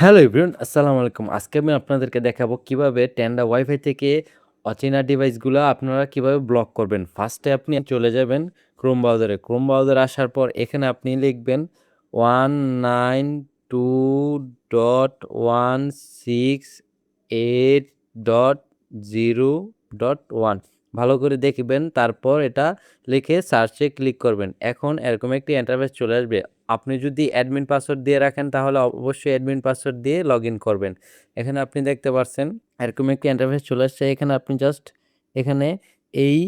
Hello everyone, আসসালামু আলাইকুম। আজকে আমি আপনাদেরকে দেখাবো কীভাবে টেন্ডা ওয়াইফাই থেকে অচেনা ডিভাইসগুলো আপনারা কীভাবে ব্লক করবেন। ফার্স্টে আপনি চলে যাবেন ক্রোম ব্রাউজারে ক্রোম ব্রাউজারে আসার পর এখানে আপনি লিখবেন one nine two dot one six eight dot zero dot one ভালো করে দেখবেন, তারপর এটা লিখে সার্চে ক্লিক করবেন। এখন এরকম একটি ইন্টারফেস চলে আসবে। আপনি যদি অ্যাডমিন পাসওয়ার্ড দিয়ে রাখেন, তাহলে অবশ্যই অ্যাডমিন পাসওয়ার্ড দিয়ে লগ করবেন। এখানে আপনি দেখতে পাচ্ছেন এরকম একটি ইন্টারফেস চলে আসছে। এখানে আপনি জাস্ট এখানে এই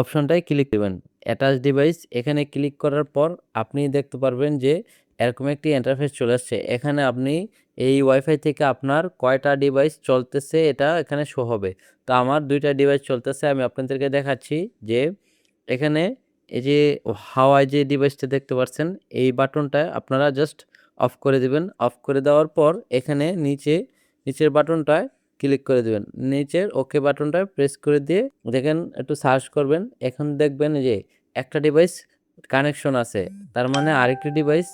অপশনটায় ক্লিক দেবেন। অ্যাটাচ ডিভাইস এখানে ক্লিক করার পর আপনি দেখতে পারবেন যে এরকম একটি ইন্টারফেস চলে আসছে। এখানে আপনি এই ওয়াইফাই থেকে আপনার কয়টা ডিভাইস চলতেছে এটা এখানে শো হবে। তো আমার দুইটা ডিভাইস চলতেছে, আমি আপনাদেরকে দেখাচ্ছি যে এখানে এই যে হাওয়ায় যে ডিভাইসটা দেখতে পাচ্ছেন এই বাটনটা আপনারা জাস্ট অফ করে দিবেন। অফ করে দেওয়ার পর এখানে নিচে, নিচের বাটনটায় ক্লিক করে দিবেন। নিচের ওকে বাটনটায় প্রেস করে দিয়ে দেখেন একটু সার্চ করবেন। এখন দেখবেন যে একটা ডিভাইস কানেকশন আছে। তার মানে আরেকটি ডিভাইস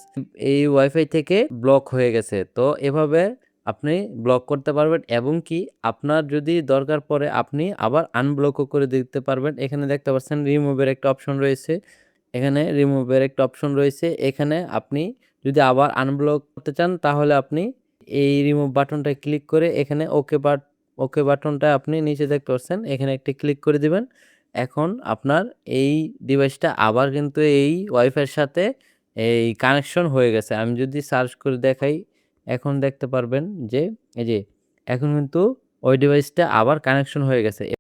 এই ওয়াইফাই থেকে ব্লক হয়ে গেছে। তো এভাবে আপনি ব্লক করতে পারবেন এবং কি আপনার যদি দরকার পড়ে আপনি আবার আনব্লকও করে দিতে পারবেন। এখানে দেখতে পাচ্ছেন রিমুভের একটা অপশন রয়েছে। এখানে রিমুভের একটা অপশন রয়েছে। এখানে আপনি যদি আবার আনব্লক করতে চান তাহলে আপনি এই রিমুভ বাটনটা ক্লিক করে এখানে ওকে বাট ওকে বাটনটা আপনি নিচে দেখতে পাচ্ছেন। এখানে একটি ক্লিক করে দিবেন। এখন আপনার এই ডিভাইসটা আবার কিন্তু এই ওয়াইফাইয়ের সাথে এই কানেকশন হয়ে গেছে। আমি যদি সার্চ করে দেখাই এখন দেখতে পারবেন যে এই যে এখন কিন্তু ওই ডিভাইসটা আবার কানেকশন হয়ে গেছে।